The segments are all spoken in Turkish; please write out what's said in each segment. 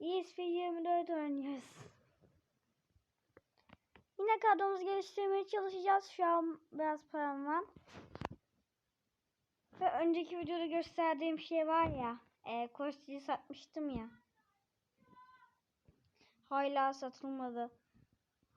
ESP 24 oynuyoruz. Yine kadromuzu geliştirmeye çalışacağız. Şu an biraz param var. Ve önceki videoda gösterdiğim şey var ya. E, Kosti'yi satmıştım ya. Hala satılmadı.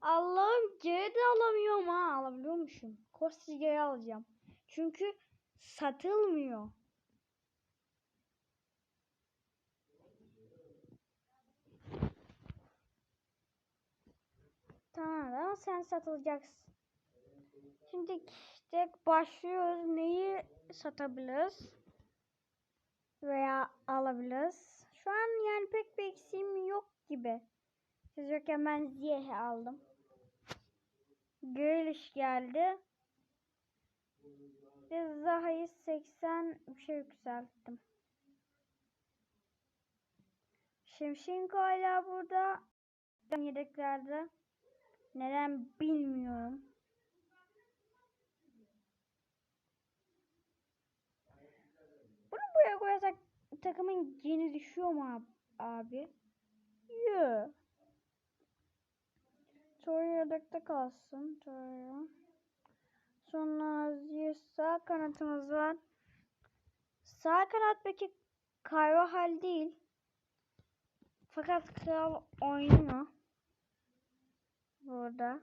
Allah'ım geri de alamıyorum ha. Alabiliyormuşum. Kosti'yi geri alacağım. Çünkü satılmıyor. Tamam ama sen satılacaksın. Şimdi işte başlıyoruz. Neyi satabiliriz? Veya alabiliriz. Şu an yani pek bir eksiğim yok gibi. Siz yokken ben Ziyeh aldım. Geliş geldi. Ve Zaha'yı 80 bir şey yükselttim. Şimşinko hala burada. Yedeklerde. Neden bilmiyorum. Bunu buraya koyarsak takımın geni düşüyor mu ab- abi? Yoo. Toy yedekte kalsın. Toy. Sonra Aziz sağ kanatımız var. Sağ kanat peki Carvajal değil. Fakat kral oynuyor. Burada.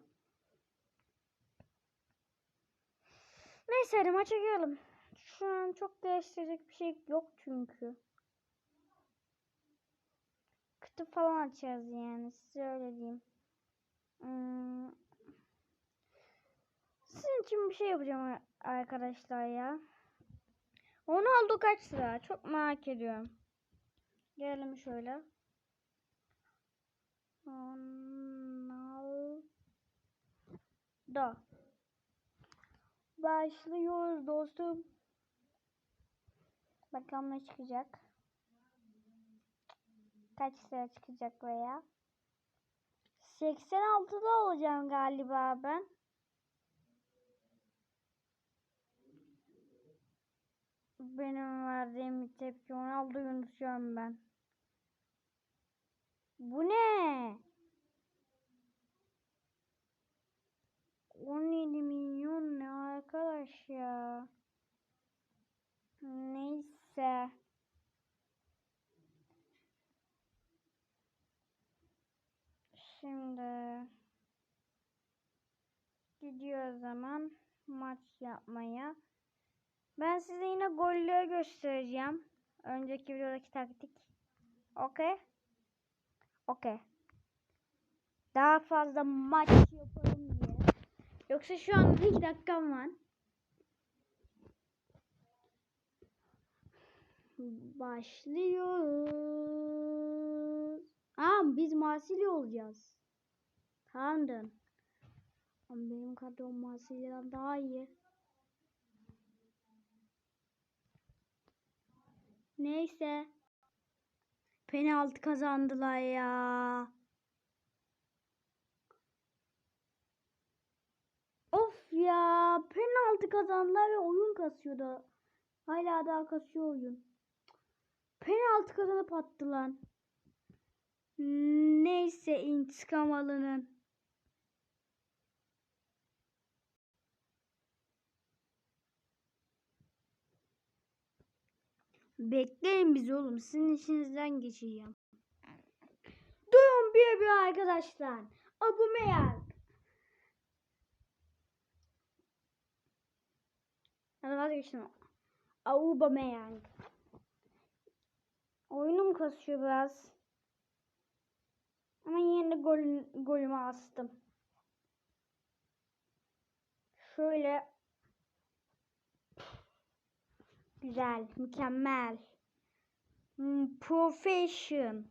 Neyse hadi maça girelim. Şu an çok değiştirecek bir şey yok çünkü. Kutu falan açacağız yani size öyle diyeyim. Hmm. Sizin için bir şey yapacağım arkadaşlar ya. Ronaldo kaç lira? Çok merak ediyorum. Gelelim şöyle. Ronaldo. Başlıyoruz dostum. Bakalım ne çıkacak. Kaç lira çıkacak veya. 86'da olacağım galiba ben. Benim verdiğim bir tepki Ronaldo'yu unutuyorum ben. Bu ne? 17 milyon ne arkadaş ya? Neyse. Şimdi gidiyor zaman maç yapmaya. Ben size yine golleri göstereceğim. Önceki videodaki taktik. Okey. Okey. Daha fazla maç yapalım diye. Yoksa şu an 2 dakikam var. Başlıyoruz. Aa biz Marsilya olacağız. Tamamdır. Ama benim kadrom Marsilya'dan daha iyi. Neyse. Penaltı kazandılar ya. Of ya. Penaltı kazandılar ve oyun kasıyordu. Hala daha kasıyor oyun. Penaltı kazanıp attı lan. Neyse intikam alının. Bekleyin bizi oğlum. Sizin işinizden geçeceğim. Durun bir bir arkadaşlar. Abumeyang. Hadi vazgeçtim. Aubameyang. Oyunum kasıyor biraz. Ama yine de gol, golümü astım. Şöyle Güzel, mükemmel. Hmm, Profession.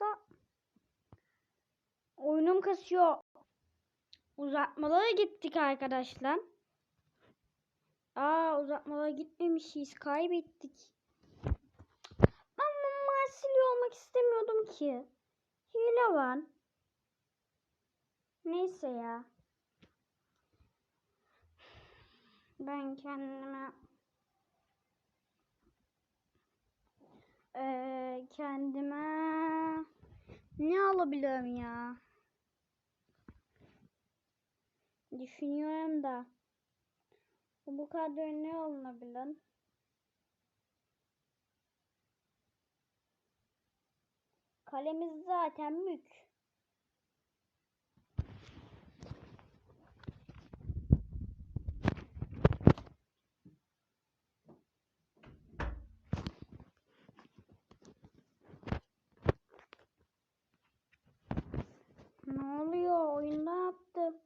Da oyunum kasıyor. Uzatmalara gittik arkadaşlar. Aa uzatmalara gitmemişiz. Kaybettik. Ben Marsilya olmak istemiyordum ki. Hile var. Neyse ya. Ben kendime Ee, kendime ne alabilirim ya? Düşünüyorum da. Bu kadar ne alınabilir? Kalemiz zaten mük. Ne oluyor? Oyunda yaptı.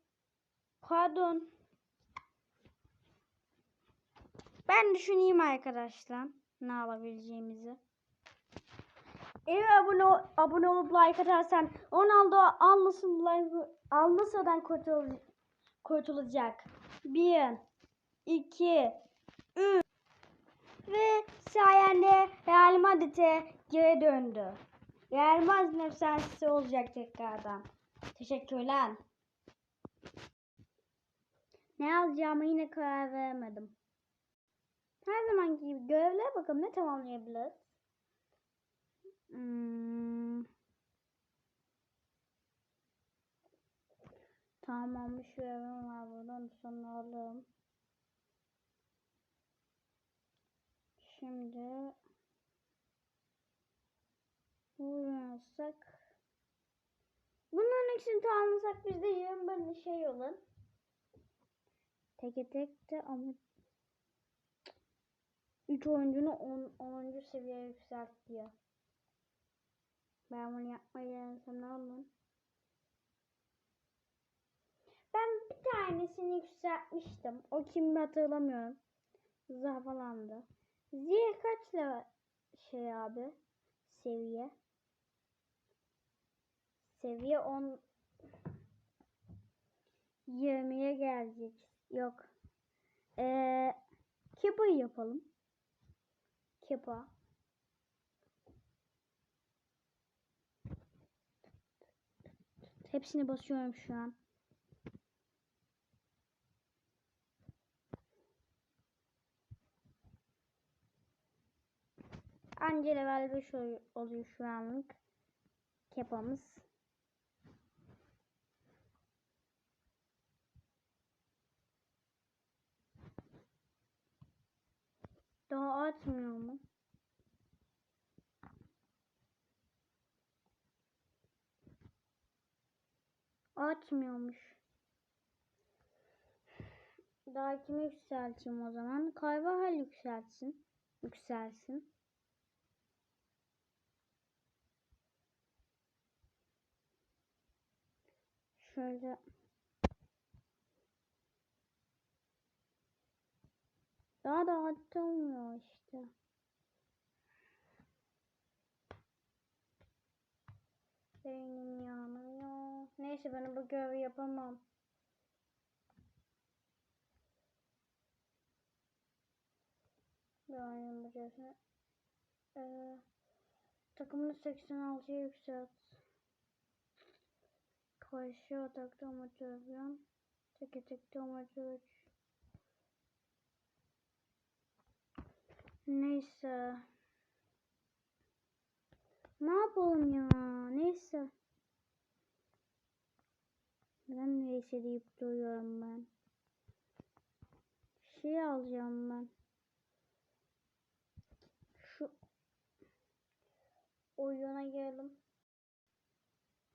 Pardon. Ben düşüneyim arkadaşlar. Ne alabileceğimizi. Eğer abone, abone olup like atarsan Ronaldo almasadan kurtul kurtulacak. 1 2 3 ve sayende Real Madrid'e geri döndü. Real Madrid efsanesi olacak tekrardan. Teşekkürler. Ne alacağımı yine karar veremedim. Her zamanki gibi görevlere bakalım ne tamamlayabiliriz. Hmm. Tamamlamış görevim var buradan sonra alalım. Şimdi vurursak Bunların ikisini tamamlasak bizde 20 bin şey olur. Teke tek de ama 3 oyuncunu 10. 10. seviyeye yükselt diyor. Ben bunu yapmayı denesem ne olur? Ben bir tanesini yükseltmiştim. O kim hatırlamıyorum. Zafalandı. Ziya kaç level şey abi? Seviye. Seviye 10 20'ye gelecek. Yok. Ee, Kepa'yı yapalım. Kepa. Hepsini basıyorum şu an. Anca level 5 ol- oluyor şu anlık. Kepamız. Daha atmıyor mu? Atmıyormuş. Daha kimi yükselteyim o zaman? Carvajal yükseltsin. Yükselsin. Şöyle daha da atılmıyor işte. Beynim yanıyor. Neyse ben bu görevi yapamam. Bu görevi. Ee, takımını 86'ya yükselt. Karşı atakta motivasyon. Teke tekte motivasyon. Neyse. Ne yapalım ya? Neyse. Neden neyse deyip duruyorum ben. Şey alacağım ben. Şu oyuna gelelim.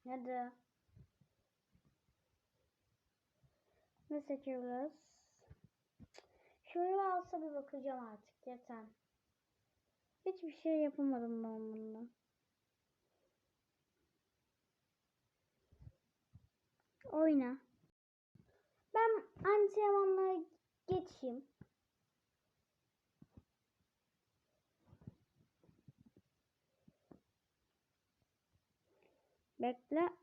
Hadi. Ne seçiyoruz? Şunu alsa bir bakacağım artık yeter. Hiçbir şey yapamadım ben bununla. Oyna. Ben antrenmanlara geçeyim. Bekle.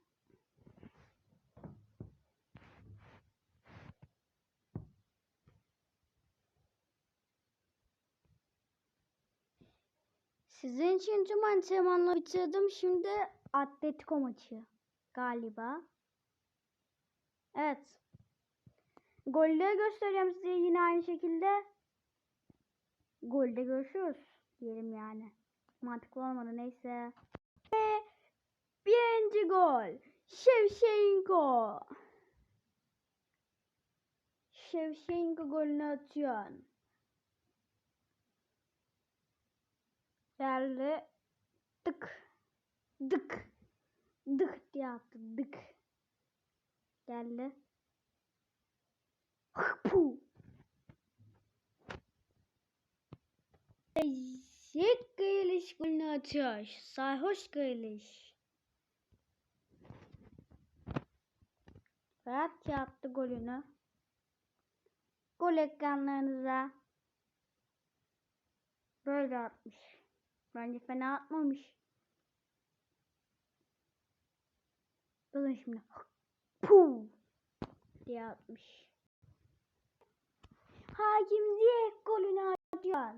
Sizin için tüm antrenmanları bitirdim. Şimdi Atletico maçı galiba. Evet. Golleri göstereceğim size yine aynı şekilde. Golde görüşürüz diyelim yani. Mantıklı olmadı neyse. Ve birinci gol. Shevchenko. Shevchenko golünü atıyor. Geldi. Dık. Dık. Dık diye attı. Dık. Geldi. Puh. Zek Grealish golünü atıyor. Sarhoş Grealish. Ferhat attı golünü. Gol ekranlarınıza böyle atmış. Bence fena atmamış. Bakın şimdi. Puh diye atmış. Hakim Ziyech golünü atıyor.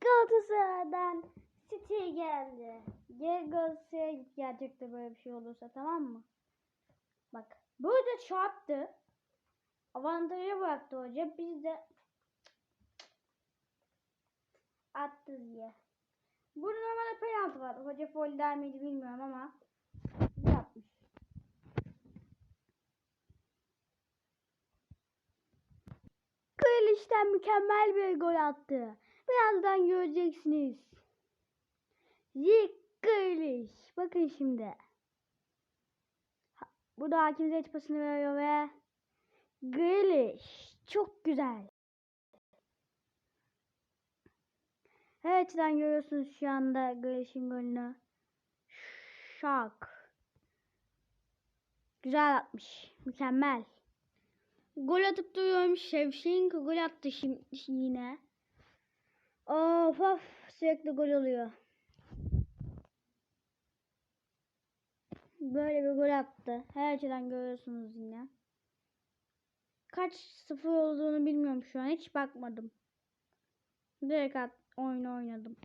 Galatasaray'dan City geldi. Gel Galatasaray'a gelecekti böyle bir şey olursa tamam mı? Bak burada çarptı. Avantajı bıraktı hoca. Biz de attı diye. Burada normalde penaltı var. Hoca foul der miydi bilmiyorum ama yapmış. Grealish'ten mükemmel bir gol attı. Birazdan göreceksiniz. Zik Grealish. Bakın şimdi. Ha- Burada hakim Ziyech pasını veriyor ve Grealish. Çok güzel. Her açıdan görüyorsunuz şu anda Grealish'in golünü. Şak. Güzel atmış. Mükemmel. Gol atıp duruyorum. Shevchenko gol attı şimdi yine. Of of sürekli gol oluyor. Böyle bir gol attı. Her açıdan görüyorsunuz yine. Kaç sıfır olduğunu bilmiyorum şu an. Hiç bakmadım. Direkt at, oyun oynadım.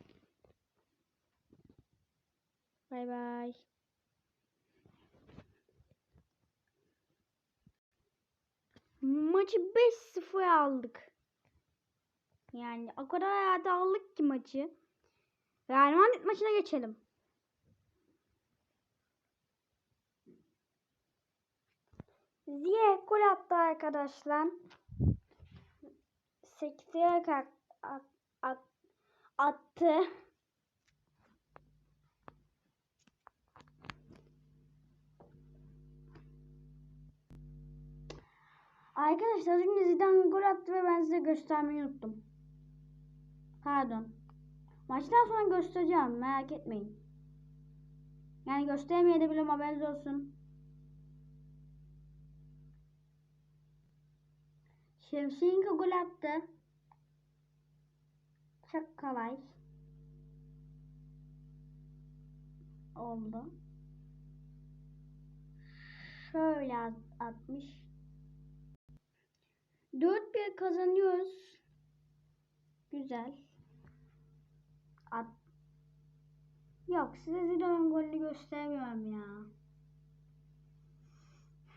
Bay bay. Maçı 5-0 aldık. Yani o kadar hayata aldık ki maçı. Real Madrid maçına geçelim. Ziye gol attı arkadaşlar. Sekteye at, at, at, attı. Arkadaşlar az önce Zidane gol attı ve ben size göstermeyi unuttum. Pardon. Maçtan sonra göstereceğim merak etmeyin. Yani gösteremeyebilirim haberiniz olsun. Şevşenko gol attı. Çok kolay. Oldu. Şöyle at- atmış. 4-1 kazanıyoruz. Güzel. At. Yok size Zidane golünü göstermiyorum ya.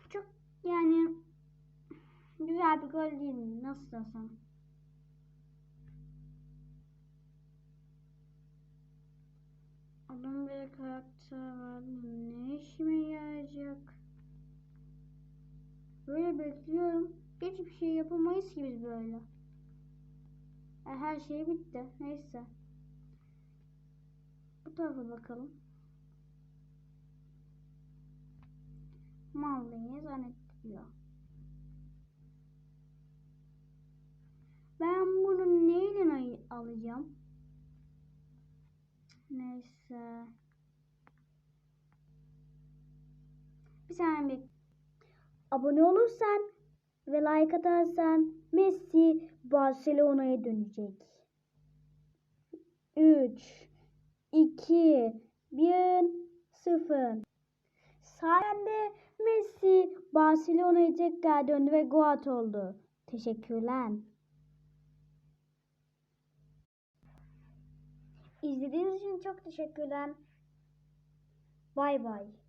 Çok yani güzel bir gol değil. Nasıl desem. Adam bir karakter var. Ne işime yarayacak? Böyle bekliyorum. Hiçbir şey yapamayız ki biz böyle. E, her şey bitti. Neyse. Bu tarafa bakalım. Mallıyı zannettiriyor. Ben bunu neyle alacağım? Neyse. Bir saniye bek. Abone olursan ve like atarsan Messi Barcelona'ya dönecek. 3 2 1 0 Sayende Messi Barcelona'ya tekrar döndü ve gol oldu. Teşekkürler. İzlediğiniz için çok teşekkürler. Bay bay.